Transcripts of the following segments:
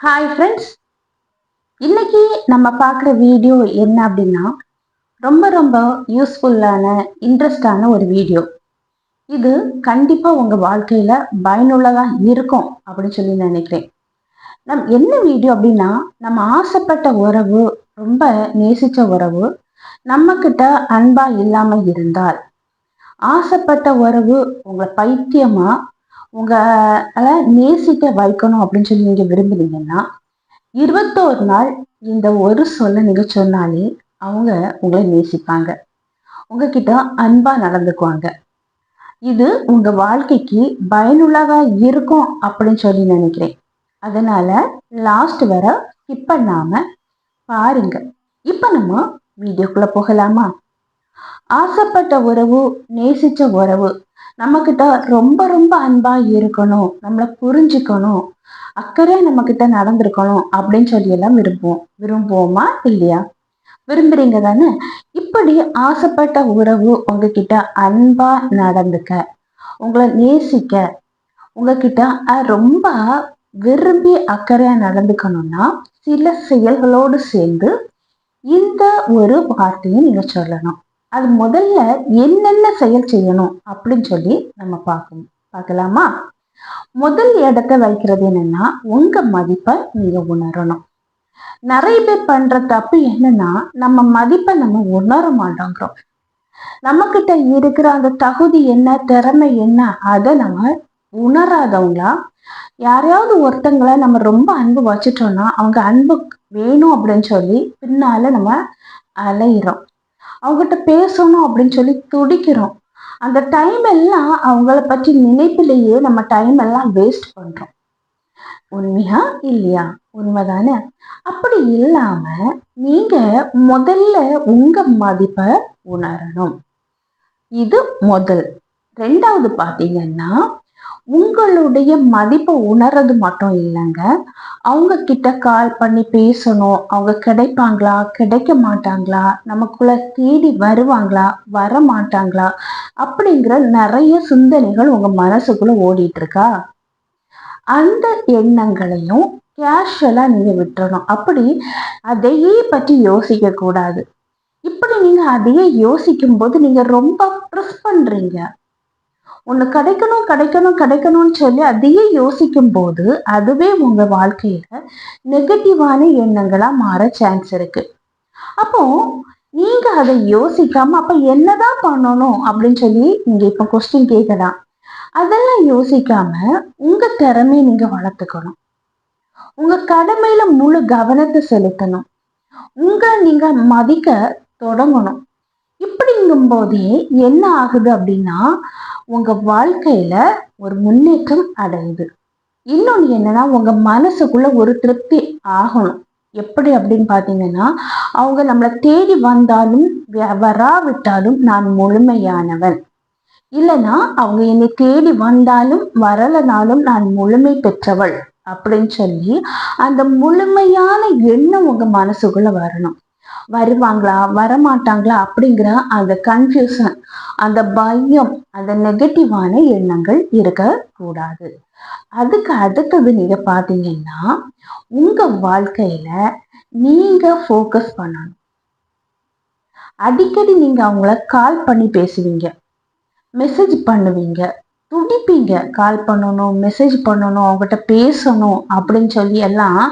Hi friends இன்னைக்கு நம்ம பார்க்குற வீடியோ என்ன அப்படின்னா ரொம்ப ரொம்ப யூஸ்ஃபுல்லான இன்ட்ரெஸ்டான ஒரு வீடியோ இது கண்டிப்பாக உங்கள் வாழ்க்கையில் பயனுள்ளதாக இருக்கும் அப்படின்னு சொல்லி நினைக்கிறேன். நம் என்ன வீடியோ அப்படின்னா நம்ம ஆசைப்பட்ட உறவு ரொம்ப நேசித்த உறவு நம்மக்கிட்ட அன்பாக இல்லாமல் இருந்தால் ஆசைப்பட்ட உறவு உங்களை பைத்தியமாக உங்களை நேசிக்க வைக்கணும் அப்படின்னு சொல்லி நீங்க விரும்புனீங்கன்னா இருபத்தோரு நாள் இந்த ஒரு சொல்ல நீங்க சொன்னாலே அவங்க உங்களை நேசிப்பாங்க. உங்ககிட்ட அன்பா நடந்துக்குவாங்க. இது உங்க வாழ்க்கைக்கு பயனுள்ளதா இருக்கும் அப்படின்னு சொல்லி நினைக்கிறேன். அதனால லாஸ்ட் வர ஸ்கிப் பண்ணாம பாருங்க. இப்ப நம்ம வீடியோக்குள்ள போகலாமா? ஆசைப்பட்ட உறவு நேசிச்ச உறவு நம்மக்கிட்ட ரொம்ப ரொம்ப அன்பா இருக்கணும். நம்மளை புரிஞ்சுக்கணும். அக்கறையா நம்ம கிட்ட நடந்திருக்கணும் அப்படின்னு சொல்லி எல்லாம் விரும்புவோம் விரும்புவோமா இல்லையா? விரும்புறீங்க தானே? இப்படி ஆசைப்பட்ட உறவு உங்ககிட்ட அன்பா நடந்துக்க உங்களை நேசிக்க உங்ககிட்ட ரொம்ப விரும்பி அக்கறையா நடந்துக்கணும்னா சில செயல்களோடு சேர்ந்து இந்த ஒரு வார்த்தையை நீங்க சொல்லணும். அது முதல்ல என்னென்ன செயல் செய்யணும் அப்படின்னு சொல்லி நம்ம பார்க்கணும். பார்க்கலாமா? முதல் இடத்த வைக்கிறது என்னன்னா உங்க மதிப்பை நீங்க உணரணும். நிறைய பேர் பண்ற தப்பு என்னன்னா நம்ம மதிப்பை நம்ம உணர மாட்டோங்கிறோம். நம்ம கிட்ட இருக்கிற அந்த தகுதி என்ன திறமை என்ன அதை நம்ம உணராதவங்களா யாரையாவது ஒருத்தங்களை நம்ம ரொம்ப அன்பு வச்சுட்டோம்னா அவங்க அன்பு வேணும் அப்படின்னு சொல்லி பின்னால நம்ம அலையிறோம். அவங்ககிட்ட பேசணும் அப்படின்னு சொல்லி துடிக்கிறோம். அந்த டைம் எல்லாம் அவங்கள பற்றி நினைப்பிலேயே நம்ம டைம் எல்லாம் வேஸ்ட் பண்ணுறோம் உண்மையா இல்லையா? உண்மைதானே? அப்படி இல்லாம நீங்க முதல்ல உங்க மதிப்பை உணரணும். இது முதல். ரெண்டாவது பார்த்தீங்கன்னா உங்களுடைய மதிப்பை உணர்றது மட்டும் இல்லைங்க. அவங்க கிட்ட கால் பண்ணி பேசணும். அவங்க கிடைப்பாங்களா? கிடைக்க மாட்டாங்களா? நமக்குள்ள தேடி வருவாங்களா? வர மாட்டாங்களா அப்படிங்கிற நிறைய சிந்தனைகள் உங்க மனசுக்குள்ள ஓடிட்டு இருக்கா அந்த எண்ணங்களையும் கேஷுவலா நீங்க விட்டுறணும். அப்படி அதையே பற்றி யோசிக்க கூடாது இப்படி நீங்க அதையே யோசிக்கும் போது நீங்க ரொம்ப ப்ரெஸ் பண்றீங்க. ஒன்று கிடைக்கணும் கிடைக்கணும் கிடைக்கணும்னு சொல்லி அதையே யோசிக்கும் போது அதுவே உங்க வாழ்க்கையில நெகட்டிவான எண்ணங்களா மாற சான்ஸ் இருக்கு. அப்போ நீங்க அதை யோசிக்காம அப்ப என்னதான் பண்ணணும் அப்படின்னு சொல்லி நீங்க இப்ப கொஸ்டின் கேட்கலாம். அதெல்லாம் யோசிக்காம உங்க திறமையை நீங்க வளர்த்துக்கணும். உங்க கடமையில முழு கவனத்தை செலுத்தணும். உங்களை நீங்க மதிக்க தொடங்கணும். இப்படிங்கும் போதே என்ன ஆகுது அப்படின்னா உங்க வாழ்க்கையில ஒரு முன்னேற்றம் அடையுது. இன்னொன்று என்னன்னா உங்க மனசுக்குள்ள ஒரு திருப்தி ஆகணும். எப்படி அப்படின்னு பார்த்தீங்கன்னா அவங்க நம்மளை தேடி வந்தாலும் வராவிட்டாலும் நான் முழுமையானவன். இல்லைன்னா அவங்க என்னை தேடி வந்தாலும் வரலனாலும் நான் முழுமை பெற்றவள் அப்படின்னு சொல்லி அந்த முழுமையான எண்ணம் உங்க மனசுக்குள்ள வரணும். வருவாங்களா? வரமாட்டாங்களா? அப்படிங்கிற அந்த கன்ஃபியூஷன் அந்த பயம் அந்த நெகட்டிவான எண்ணங்கள் இருக்கக்கூடாது. அதுக்கு அடுத்தது நீங்க பாத்தீங்கன்னா உங்க வாழ்க்கையில நீங்க ஃபோக்கஸ் பண்ணணும். அடிக்கடி நீங்க அவங்கள கால் பண்ணி பேசுவீங்க. மெசேஜ் பண்ணுவீங்க. துடிப்பீங்க. கால் பண்ணணும் மெசேஜ் பண்ணணும் அவங்ககிட்ட பேசணும் அப்படின்னு சொல்லி எல்லாம்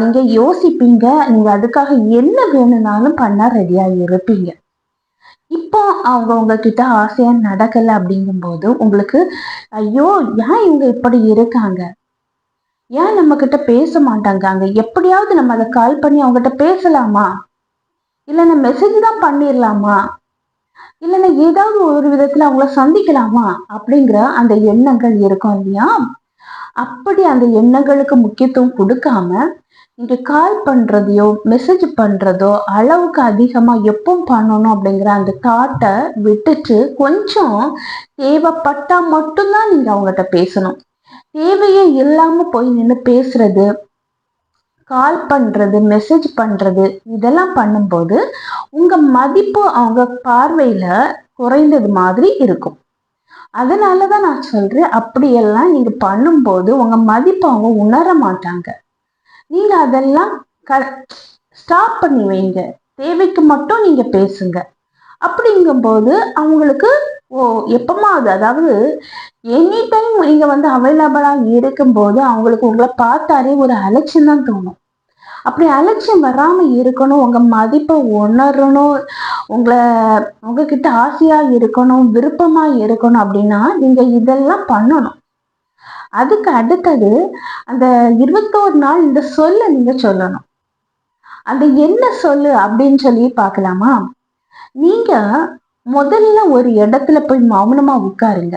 நீங்க யோசிப்பீங்க. நீங்க அதுக்காக என்ன வேணும்னாலும் பண்ண ரெடியாக இருப்பீங்க. இப்போ அவங்க உங்ககிட்ட ஆசையா நடக்கலை அப்படிங்கும்போது உங்களுக்கு ஐயோ ஏன் இவங்க இப்படி இருக்காங்க? ஏன் நம்ம கிட்ட பேச மாட்டாங்க? எப்படியாவது நம்ம அதை கால் பண்ணி அவங்ககிட்ட பேசலாமா? இல்லைன்னா மெசேஜ் தான் பண்ணிடலாமா இல்லைன்னா ஏதாவது ஒரு விதத்துல அவங்கள சந்திக்கலாமா அப்படிங்கிற அந்த எண்ணங்கள் இருக்கும் இல்லையா? அப்படி அந்த எண்ணங்களுக்கு முக்கியத்துவம் கொடுக்காம நீங்க கால் பண்றதையோ மெசேஜ் பண்றதோ அளவுக்கு அதிகமா எப்போ பண்ணணும் அப்படிங்கிற அந்த தாட்டை விட்டுட்டு கொஞ்சம் தேவைப்பட்டா மட்டும்தான் நீங்க அவங்ககிட்ட பேசணும். தேவையே இல்லாம போய் நின்று பேசுறது கால் பண்றது மெசேஜ் பண்றது இதெல்லாம் பண்ணும்போது உங்க மதிப்பு அவங்க பார்வையில குறைந்தது மாதிரி இருக்கும். அதனாலதான் நான் சொல்றேன் அப்படியெல்லாம் நீங்க பண்ணும்போது உங்க மதிப்பு அவங்க உணர மாட்டாங்க. நீங்க அதெல்லாம் க ஸ்டாப் பண்ணி வைங்க. தேவைக்கு மட்டும் நீங்க பேசுங்க. அப்படிங்கும்போது அவங்களுக்கு ஓ எப்பமாவது அதாவது எனி டைம் நீங்க வந்து அவைலபிளா இருக்கும்போது அவங்களுக்கு உங்களை பார்த்தாலே ஒரு அலட்சியம் தான் தோணும். அப்படி அலட்சியம் வராம இருக்கணும் உங்க மதிப்பை உணரணும் உங்களை உங்ககிட்ட ஆசையா இருக்கணும் விருப்பமா இருக்கணும் அப்படின்னா நீங்க இதெல்லாம் பண்ணணும். அதுக்கு அடுத்தது அந்த இருபத்தோரு நாள் இந்த சொல்ல நீங்க சொல்லணும். அந்த என்ன சொல்லு அப்படின்னு சொல்லி பார்க்கலாமா? நீங்க முதல்ல ஒரு இடத்துல போய் மௌனமா உட்காருங்க.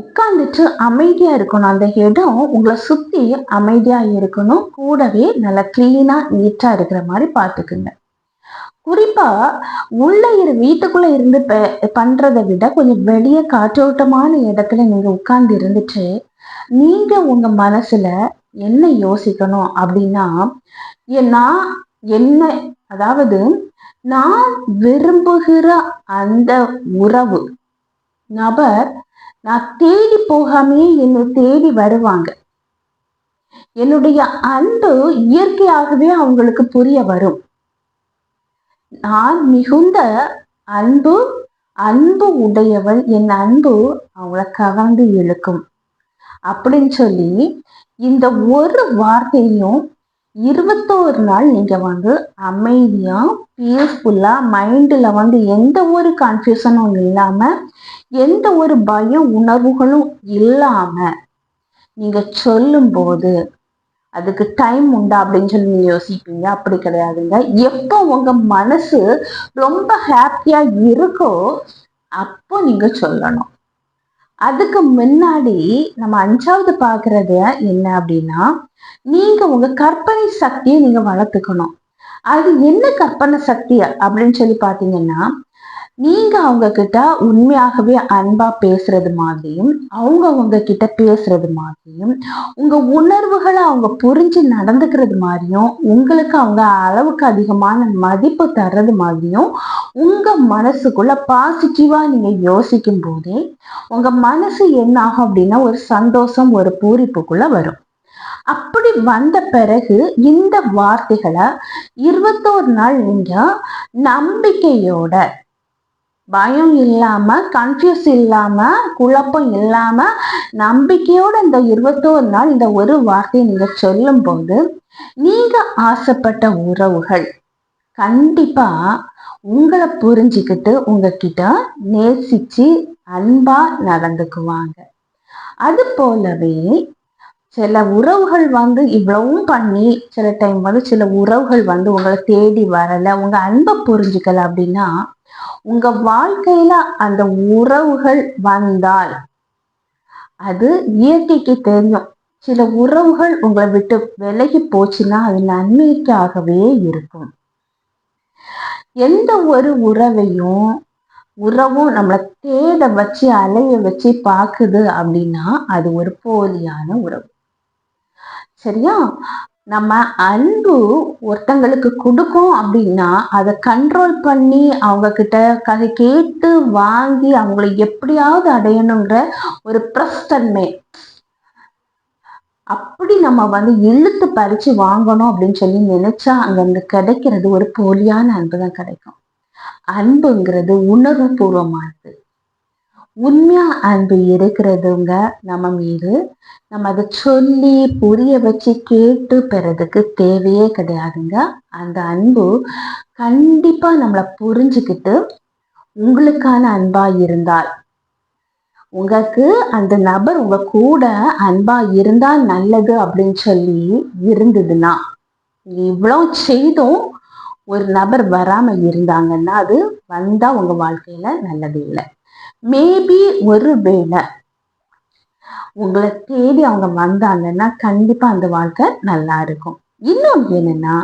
உட்கார்ந்துட்டு அமைதியா இருக்கணும். அந்த இடம் உங்களை சுத்தி அமைதியா இருக்கணும். கூடவே நல்லா கிளீனா நீட்டா இருக்கிற மாதிரி பார்த்துக்குங்க. குறிப்பா உள்ள இரு வீட்டுக்குள்ள இருந்து பண்றதை விட கொஞ்சம் வெளியே காற்றோட்டமான இடத்துல நீங்க உட்கார்ந்து இருந்துட்டு நீங்க உங்க மனசுல என்ன யோசிக்கணும் அப்படின்னா நான் என்ன அதாவது நான் விரும்புகிற அந்த உறவு. நபர் நான் தேடி போகாமே என்னை தேடி வருவாங்க. என்னுடைய அன்பு இயற்கையாகவே அவங்களுக்கு புரிய வரும். நான் மிகுந்த அன்பு அன்பு உடையவள் என் அன்பு அவளை கவர்ந்து இழுக்கும். அப்படின்னு சொல்லி இந்த ஒரு வார்த்தையும் இருபத்தோரு நாள் நீங்கள் வந்து அமைதியாக பீஸ்ஃபுல்லாக மைண்டில் வந்து எந்த ஒரு கன்ஃபியூஷனும் இல்லாமல் எந்த ஒரு பய உணர்வுகளும் இல்லாமல் நீங்கள் சொல்லும்போது அதுக்கு டைம் உண்டா அப்படின்னு சொல்லி நீங்கள் யோசிப்பீங்க. அப்படி கிடையாதுங்க. எப்போ உங்கள் மனசு ரொம்ப ஹாப்பியாக இருக்கோ அப்போ நீங்கள் சொல்லணும். அதுக்கு முன்னாடி நம்ம அஞ்சாவது பாக்குறது என்ன அப்படின்னா நீங்க உங்க கற்பனை சக்தியை நீங்க வளர்த்துக்கணும். அது என்ன கற்பனை சக்தி அப்படின்னு சொல்லி பாத்தீங்கன்னா நீங்க அவங்க கிட்ட உண்மையாகவே அன்பா பேசுறது மாதிரியும் அவங்க அவங்க கிட்ட பேசுறது மாதிரியும் உங்க உணர்வுகளை அவங்க புரிஞ்சு நடந்துக்கிறது மாதிரியும் உங்களுக்கு அவங்க அளவுக்கு அதிகமான மதிப்பு தர்றது மாதிரியும் உங்க மனசுக்குள்ள பாசிட்டிவா நீங்க யோசிக்கும் போதே உங்க மனசு என்ன ஆகும் அப்படின்னா ஒரு சந்தோஷம் ஒரு பூரிப்புக்குள்ள வரும். அப்படி வந்த பிறகு இந்த வார்த்தைகளை இருபத்தோரு நாள் நீங்க நம்பிக்கையோட பயம் இல்லாம கன்ஃபியூஸ் இல்லாம குழப்பம் இல்லாம நம்பிக்கையோட இந்த இருபத்தோரு நாள் இந்த ஒரு வார்த்தையை நீங்க சொல்லும் போது நீங்க ஆசைப்பட்ட உறவுகள் கண்டிப்பா உங்களை புரிஞ்சுக்கிட்டு உங்ககிட்ட நேசிச்சு அன்பா நடந்துக்குவாங்க. அது போலவே சில உறவுகள் வந்து இவ்வளவும் பண்ணி சில டைம் வந்து சில உறவுகள் வந்து உங்களை தேடி வரல உங்க அன்பை புரிஞ்சுக்கல அப்படின்னா உங்க வாழ்க்கையில அந்த உறவுகள் வந்தால் அது இயற்கைக்கு தெரியும். சில உறவுகள் உங்களை விட்டு விலகி போச்சுன்னா அது நன்மைக்காகவே இருக்கும். எந்த ஒரு உறவையும் உறவும் நம்மளை தேட வச்சு அலைய வச்சு பார்க்குது அப்படின்னா அது ஒரு போலியான உறவு. சரியா? நம்ம அன்பு ஒருத்தங்களுக்கு கொடுக்கும் அப்படின்னா அதை கண்ட்ரோல் பண்ணி அவங்க கிட்ட கதை கேட்டு வாங்கி அவங்கள எப்படியாவது அடையணுங்கிற ஒரு பிரஸ்தன்மை. அப்படி நம்ம வந்து இழுத்து பறிச்சு வாங்கணும் அப்படின்னு சொல்லி நினைச்சா அங்கிருந்து கிடைக்கிறது ஒரு போலியான அன்பு தான் கிடைக்கும். அன்புங்கிறது உணர்வு பூர்வமானது உண்மையா அன்பு இருக்கிறதுங்க நம்ம மீது. நம்ம அதை சொல்லி புரிய வச்சு கேட்டு பெறதுக்கு தேவையே கிடையாதுங்க. அந்த அன்பு கண்டிப்பா நம்மளை புரிஞ்சுக்கிட்டு உங்களுக்கான அன்பா இருந்தால் உங்களுக்கு அந்த நபர் உங்க கூட அன்பா இருந்தால் நல்லது அப்படின்னு சொல்லி இருந்ததுன்னா இவ்வளவு செய்தும் ஒரு நபர் வராம இருந்தாங்கன்னா அது வந்தா உங்க வாழ்க்கையில நல்லது இல்லை. மேபி ஒரு வேளை. உங்களை தேடி அவங்க வந்தாங்கன்னா கண்டிப்பா அந்த வாழ்க்கை நல்லா இருக்கும். இன்னும் என்னன்னா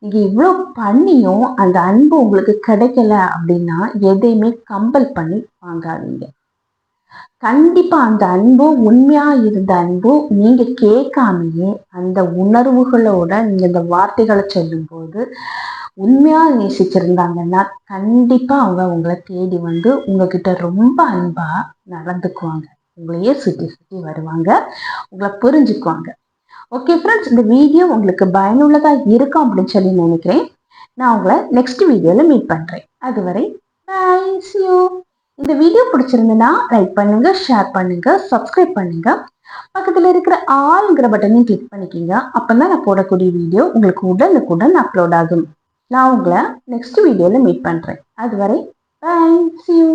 நீங்க இவ்வளோ பண்ணியும் அந்த அன்பு உங்களுக்கு கிடைக்கல அப்படின்னா எதையுமே கம்பல் பண்ணி வாங்காதீங்க. கண்டிப்பா அந்த அன்பு உண்மையா இருந்த அன்பு நீங்க கேட்காமையே அந்த உணர்வுகளோட நீங்க இந்த வார்த்தைகளை சொல்லும்போது உண்மையாக நேசிச்சிருந்தாங்கன்னா கண்டிப்பா அவங்க உங்களை தேடி வந்து உங்ககிட்ட ரொம்ப அன்பா நடந்துக்குவாங்க. உங்களையே சுற்றி சுற்றி வருவாங்க. உங்களை புரிஞ்சுக்குவாங்க. ஓகே ஃப்ரெண்ட்ஸ் இந்த வீடியோ உங்களுக்கு பயனுள்ளதாக இருக்கும் அப்படின்னு சொல்லி நினைக்கிறேன். நான் உங்களை நெக்ஸ்ட் வீடியோவில் மீட் பண்ணுறேன் அதுவரை யூ இந்த வீடியோ பிடிச்சிருந்ததுன்னா லைக் பண்ணுங்க ஷேர் பண்ணுங்க சப்ஸ்கிரைப் பண்ணுங்க. பக்கத்தில் இருக்கிற ஆளுங்கிற பட்டனையும் கிளிக் பண்ணிக்கிங்க. அப்போ தான் நான் போடக்கூடிய வீடியோ உங்களுக்கு உடனுக்குடன் அப்லோட் ஆகும். நான் உங்களை நெக்ஸ்ட் வீடியோவில் மீட் பண்ணுறேன் அதுவரை பாய் யூ